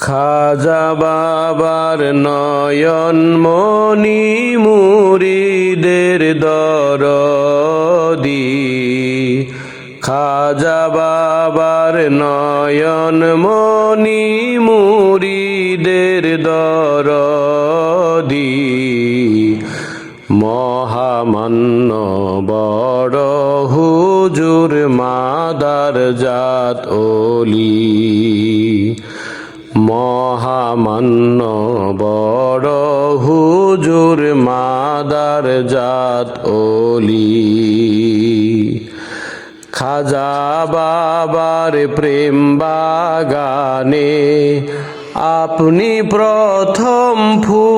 খাজা বাবার নয়ন মনি মুরিদের দরদি। খাজা বাবার নয়ন মনি মুরিদের দরদি। মহামান্য বড় হুজুর মাদার জাত ওলি মহামান্য বড় হুজুর মাদার জাত ওলি খাজা বাবার প্রেম বাগানে আপনি প্রথম ফুল।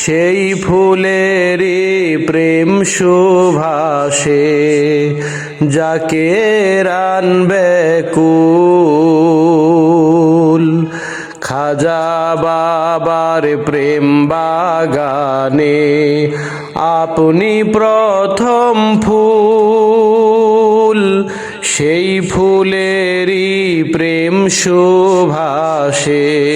সেই ফুলেরই প্রেম সুভাষে যাকে রানবে কুল। খাজা বাবার প্রেম বাগানে আপনি প্রথম ফুল। সেই ফুলেরই প্রেম শোভাসে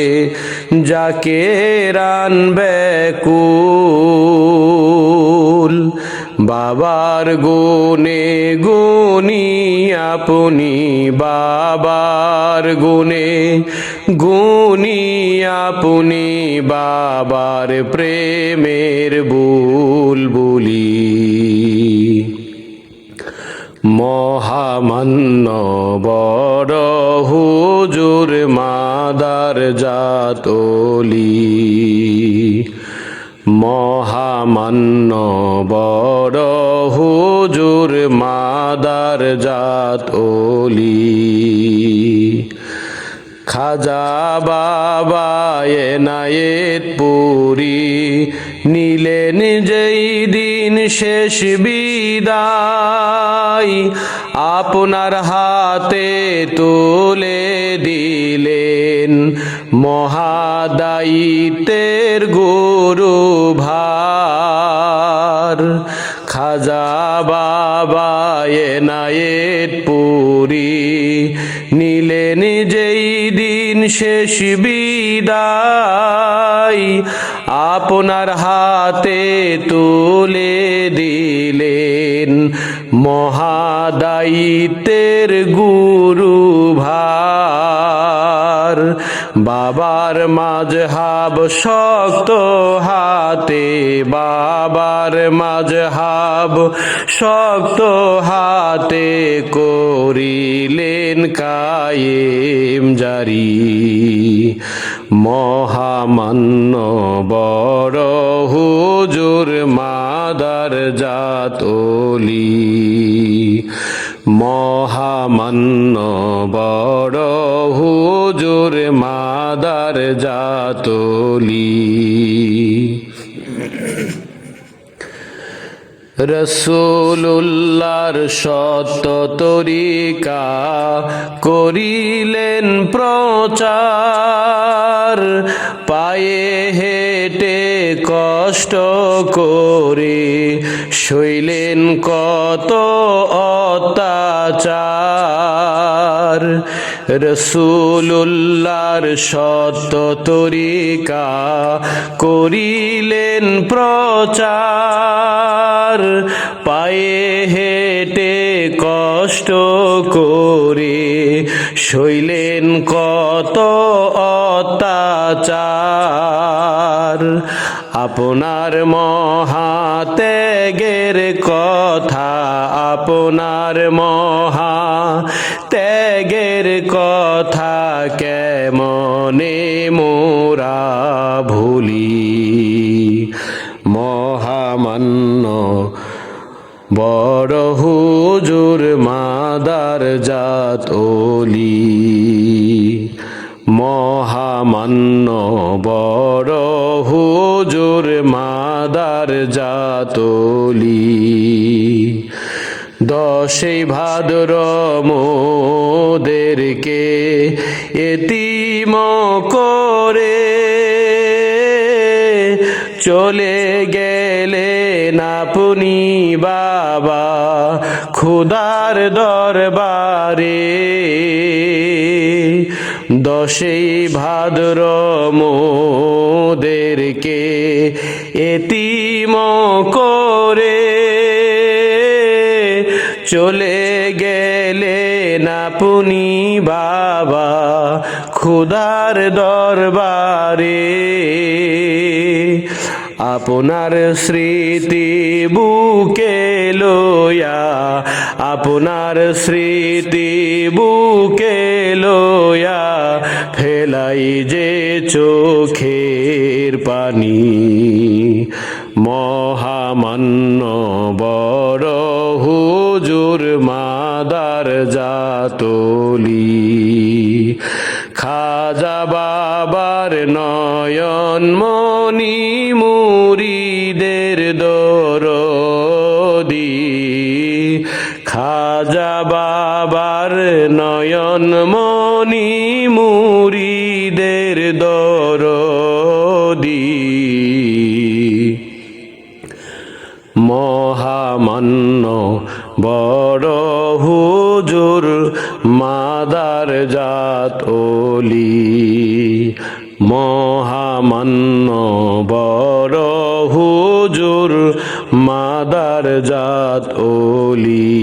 যাকে রানবে কুল। বাবার গুনে গুনি আপনি বাবার গুনে গুনি আপনি বাবার প্রেমের বুলবুলি। মহামান্য বড় হুজুর মাদার জাতলি। মহামান্য বড় হুজুর মাদার জাতলি খাজা বাবা এনায়েত পুরি নিলেন যেই দিন শেষ বিদায়। আপনার হাতে তুলে দিলেন মহাদায়িত্বের গুরু ভার খাজা বাবা এনায়েত পুরি। নিলেন যেই দিন শেষ বিদায়। আপনার হাতে তুলে দিলেন মহাদায়িত্বের গুরু। বাবার মাঝহাব শক্ত হাতে, বাবার মাঝহাব শক্ত হাতে করিলেন কায়েম জারি। মহামান্য বড় হুজুর মাদার জাতলি মহামান্য বড় হুজুর মাদার জাতলি রসুল্লাহর সত্য তরিকা করিলেন প্রচার। পায়ে হেঁটে কষ্ট করে শৈলেন কত অত্যাচার। রসুল্লাহর সত্য তরিকা করিলেন প্রচার। পায়ে হেঁটে কষ্ট করে শৈলেন কত অত্যাচার। আপনার মহাত্যাগের কথা আপনার মহা ত্যাগের কথা কেমনে মোরা ভুলি? মহামান্য বড় হুজুর মাদার জাত ওলি মহামান্য বড় হুজুর মাদার জাতলি দশই ভাদ্র মোদেরকে এতিম করে চলে গেলেন আপনি বাবা খুদার দরবারে। দশেই ভাদ্র মোদেরকে চলে গেলেন আপনি বাবা, খুদার দরবারে। আপনার স্মৃতি বুকে লয়া আপনার স্মৃতি বুকে লয়া ফেলাই যে চোখের পানি। হুজুর মাদার জাতলি। খাজা বাবার নয়ন মনি মুরিদের দরদি। খাজা বাবার নয়ন মনি মুরিদের দরদি। বড় হুজুর মাদার জাত ওলি মহামান্য বড় হুজুর মাদার জাত ওলি